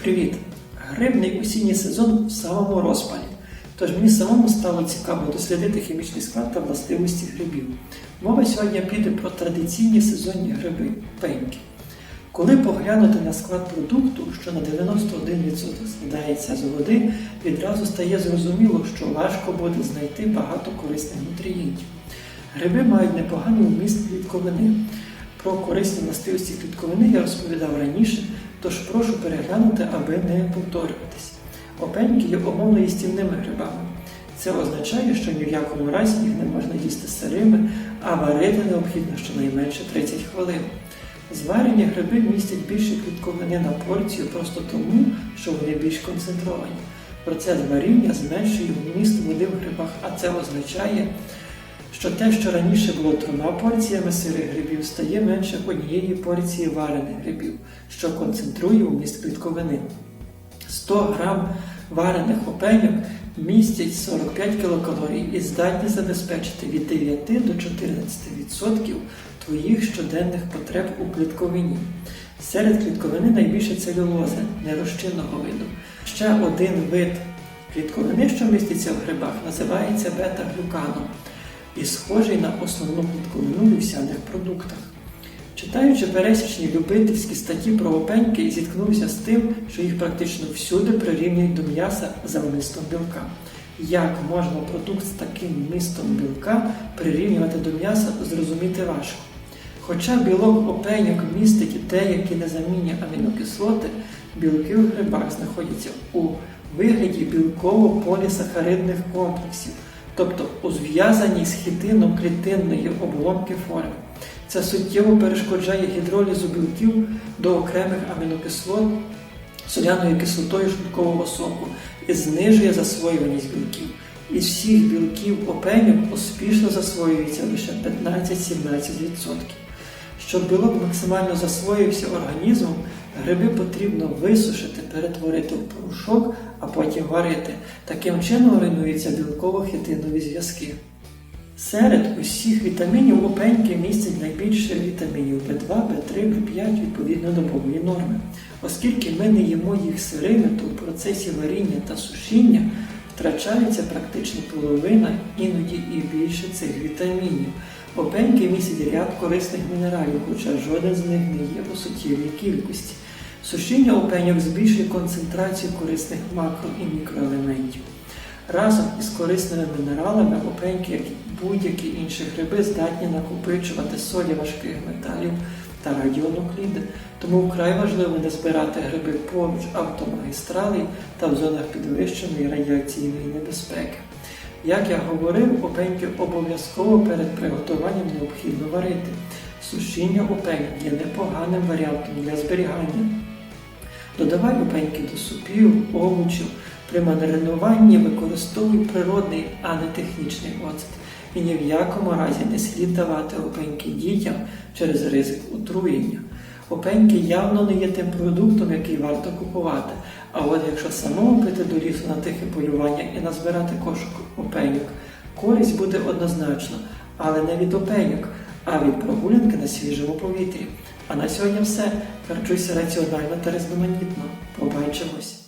Привіт! Грибний осінній сезон в самому розпалі. Тож мені самому стало цікаво дослідити хімічний склад та властивості грибів. Мова сьогодні піде про традиційні сезонні гриби пеньки. Коли поглянути на склад продукту, що на 91% складається з води, відразу стає зрозуміло, що важко буде знайти багато корисних нутрієнтів. Гриби мають непоганий вміст клітковини. Про корисні властивості клітковини я розповідав раніше, тож прошу переглянути, аби не повторюватись. Опеньки є умовно їстівними грибами. Це означає, що ні в якому разі їх не можна їсти сирими, а варити необхідно щонайменше 30 хвилин. Зварені гриби містять більше клітковини на порцію просто тому, що вони більш концентровані. Процес варіння зменшує вміст води в грибах, а це означає, що те, що раніше було трьома порціями сирих грибів, стає менше однієї порції варених грибів, що концентрує вміст клітковини. 100 грам варених опеньок містять 45 кілокалорій і здатні забезпечити від 9 до 14% твоїх щоденних потреб у клітковині. Серед клітковини найбільше целюлози нерозчинного виду. Ще один вид клітковини, що міститься в грибах, називається бета-глюканом і схожий на основну клітковину в вівсяних продуктах. Читаючи пересічні любительські статті про опеньки, зіткнувся з тим, що їх практично всюди прирівнюють до м'яса за вмистом білка. Як можна продукт з таким вмистом білка прирівнювати до м'яса, зрозуміти важко. Хоча білок опеньок містить і деякі незамінні амінокислоти, білки в грибах знаходяться у вигляді білково-полісахаридних комплексів, тобто у зв'язаній з хітином клітинної оболонки форми. Це суттєво перешкоджає гідролізу білків до окремих амінокислот соляною кислотою шлункового соку і знижує засвоюваність білків. Із всіх білків опеньок успішно засвоюється лише 15-17%. Щоб білок максимально засвоївся організмом, гриби потрібно висушити, перетворити в порошок, а потім варити. Таким чином руйнуються білково-хітинові зв'язки. Серед усіх вітамінів опеньки містять найбільше вітамінів В2, В3, В5 відповідно добової норми. Оскільки ми не їмо їх сирими, то в процесі варіння та сушіння втрачається практично половина, іноді і більше цих вітамінів. Опеньки містять ряд корисних мінералів, хоча жоден з них не є у суттєвій кількості. Сушіння опеньок збільшує концентрацію корисних макро і мікроелементів. Разом із корисними мінералами опеньки, як і будь-які інші гриби, здатні накопичувати солі важких металів та радіонукліди. Тому вкрай важливо не збирати гриби поруч автомагістралей та в зонах підвищеної радіаційної небезпеки. Як я говорив, опеньки обов'язково перед приготуванням необхідно варити. Сушіння опеньок є непоганим варіантом для зберігання. Додавай опеньки до супів, овочів. При маринуванні використовуй природний, а не технічний оцет. І ні в якому разі не слід давати опеньки дітям через ризик отруєння. Опеньки явно не є тим продуктом, який варто купувати. А от якщо самому піти до лісу на тихе полювання і назбирати кошик опеньок, користь буде однозначно, але не від опеньок, а від прогулянки на свіжому повітрі. А на сьогодні все. Харчуйся раціонально та різноманітно. Побачимось!